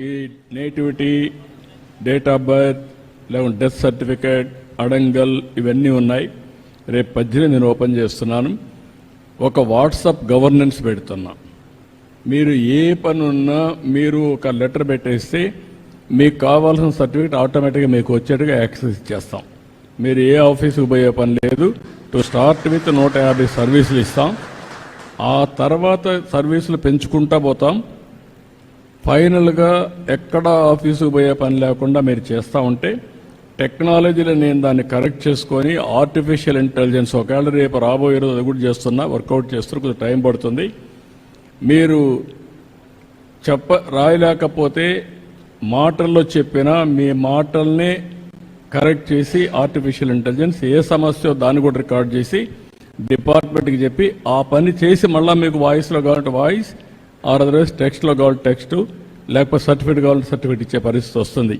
ఈ nativity date of birth లేకుంటే death certificate adangal ఇవన్నీ ఉన్నాయి. రేపు పద్దెనిమిది నేను ఓపెన్ చేస్తున్నాను. ఒక వాట్సాప్ గవర్నెన్స్ పెడుతున్నా. మీరు ఏ పని ఉన్నా మీరు ఒక లెటర్ పెట్టేస్తే మీకు కావాల్సిన సర్టిఫికేట్ ఆటోమేటిక్గా మీకు వచ్చేట్టుగా యాక్సెస్ ఇచ్చేస్తాం. మీరు ఏ ఆఫీసుకు పోయే పని లేదు. టు స్టార్ట్ విత్ నూట యాభై సర్వీసులు ఇస్తాం. ఆ తర్వాత సర్వీసులు పెంచుకుంటా పోతాం. ఫైనల్గా ఎక్కడ ఆఫీసుకు పోయే పని లేకుండా మీరు చేస్తూ ఉంటే టెక్నాలజీలో నేను దాన్ని కరెక్ట్ చేసుకొని ఆర్టిఫిషియల్ ఇంటెలిజెన్స్ ఒకవేళ రేపు రాబోయే రోజు అది కూడా చేస్తున్నా వర్కౌట్ చేస్తున్నా కొంచెం టైం పడుతుంది. మీరు చెప్ప రాయలేకపోతే మాటల్లో చెప్పినా మీ మాటల్ని కరెక్ట్ చేసి ఆర్టిఫిషియల్ ఇంటెలిజెన్స్ ఏ సమస్య దాన్ని కూడా రికార్డ్ చేసి డిపార్ట్మెంట్కి చెప్పి ఆ పని చేసి మళ్ళీ మీకు వాయిస్లో కావాలంటే వాయిస్ ఆర్ అదర్వైజ్ టెక్స్ట్లో కావాలి టెక్స్ట్. లేకపోతే సర్టిఫికేట్ కావాలంటే సర్టిఫికేట్ ఇచ్చే పరిస్థితి వస్తుంది.